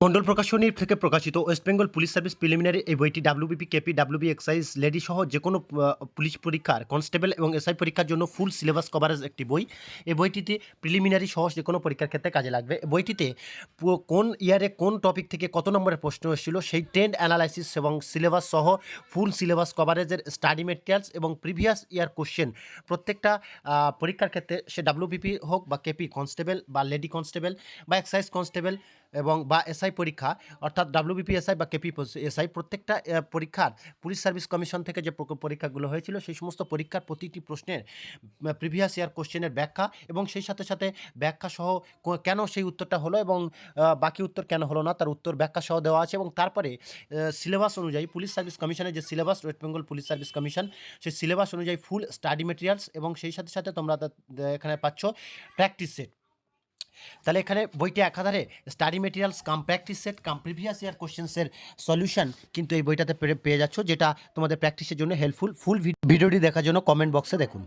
মন্ডল প্রকাশনীর থেকে প্রকাশিত West Bengal police service preliminary এই বইটি WBP KP WB excise lady সহ যে কোনো পুলিশ পরীক্ষার কনস্টেবল এবং এসআই পরীক্ষার জন্য ফুল সিলেবাস কভারেজ একটি বই। এই বইটিতে প্রিলিমিনারি সহ যে কোনো পরীক্ষার ক্ষেত্রে কাজে লাগবে। বইটিতে কোন ইয়ারে কোন টপিক থেকে কত নম্বরের প্রশ্ন এসেছিল সেই ট্রেন্ড অ্যানালাইসিস এবং সিলেবাস সহ ফুল সিলেবাস কভারেজের স্টাডি মেটেরিয়ালস এবং প্রিভিয়াস ইয়ার কোশ্চেন প্রত্যেকটা পরীক্ষার ক্ষেত্রে সে ডাব্লিউবিপি হোক বা কেপি কনস্টেবল বা লেডি কনস্টেবল বা এক্সাইজ কনস্টেবল এবং বা এসআই পরীক্ষা, অর্থাৎ ডাব্লিউবিপি এসআই বা কেপি এসআই প্রত্যেকটা পরীক্ষার পুলিশ সার্ভিস কমিশন থেকে যে পরীক্ষাগুলো হয়েছিল, সেই সমস্ত পরীক্ষার প্রতিটি প্রশ্নের প্রিভিয়াস ইয়ার কোশ্চেনের ব্যাখ্যা এবং সেই সাথে সাথে ব্যাখ্যা সহ কেন সেই উত্তরটা হলো এবং বাকি উত্তর কেন হলো না, তার উত্তর ব্যাখ্যা সহ দেওয়া আছে এবং তারপরে সিলেবাস অনুযায়ী পুলিশ সার্ভিস কমিশনের যে syllabus, West Bengal police service commission, সেই সিলেবাস অনুযায়ী ফুল স্টাডি মেটেরিয়ালস এবং সেই সাথে সাথে তোমরা এখানে পাচ্ছ প্র্যাকটিস সেট। তাহলে এখানে বইটি একাধারে study materials cum practice set cum previous year কোশ্চেন্সের solution কিন্তু এই বইটাতে পেয়ে- যাচ্ছ, যেটা তোমাদের প্র্যাকটিসের জন্য হেল্পফুল ফুল ভিডিওটি দেখার জন্য কমেন্ট বক্সে দেখুন।